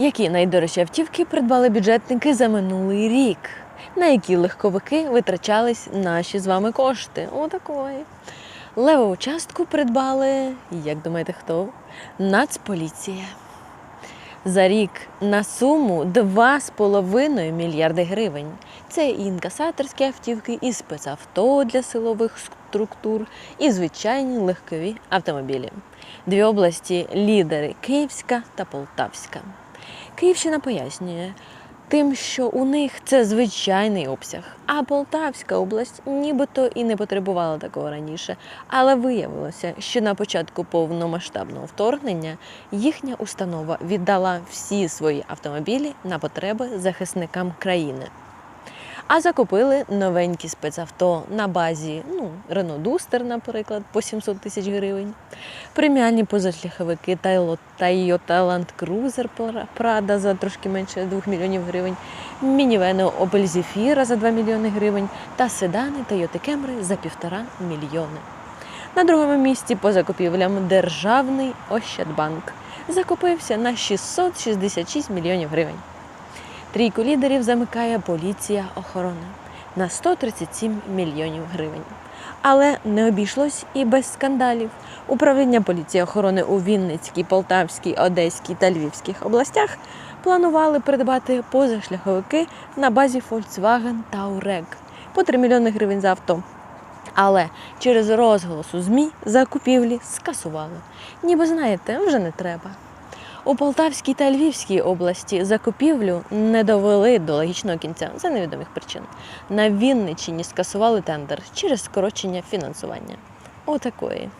Які найдорожчі автівки придбали бюджетники за минулий рік? На які легковики витрачались наші з вами кошти? Отакої. Левову частку придбали, як думаєте, хто? Нацполіція. За рік на суму 2,5 мільярди гривень. Це і інкасаторські автівки, і спецавто для силових структур, і звичайні легкові автомобілі. Дві області лідери Київська та Полтавська. Київщина пояснює тим, що у них це звичайний обсяг, а Полтавська область нібито і не потребувала такого раніше. Але виявилося, що на початку повномасштабного вторгнення їхня установа віддала всі свої автомобілі на потреби захисникам країни. А закупили новенькі спецавто на базі ну, Renault Duster, наприклад, по 700 тисяч гривень. Преміальні позашляховики Toyota Land Cruiser Prada за трошки менше 2 мільйонів гривень, мінівени Opel Zafira за 2 мільйони гривень та седани Toyota Camry за 1,5 мільйони. На другому місці по закупівлям Державний Ощадбанк закупився на 666 мільйонів гривень. Трійку лідерів замикає поліція охорони на 137 мільйонів гривень. Але не обійшлось і без скандалів. Управління поліції охорони у Вінницькій, Полтавській, Одеській та Львівських областях планували придбати позашляховики на базі Volkswagen Touareg по 3 мільйони гривень за авто. Але через розголос у ЗМІ закупівлі скасували. Ніби знаєте, вже не треба. У Полтавській та Львівській області закупівлю не довели до логічного кінця за невідомих причин. На Вінниччині скасували тендер через скорочення фінансування. Отакої.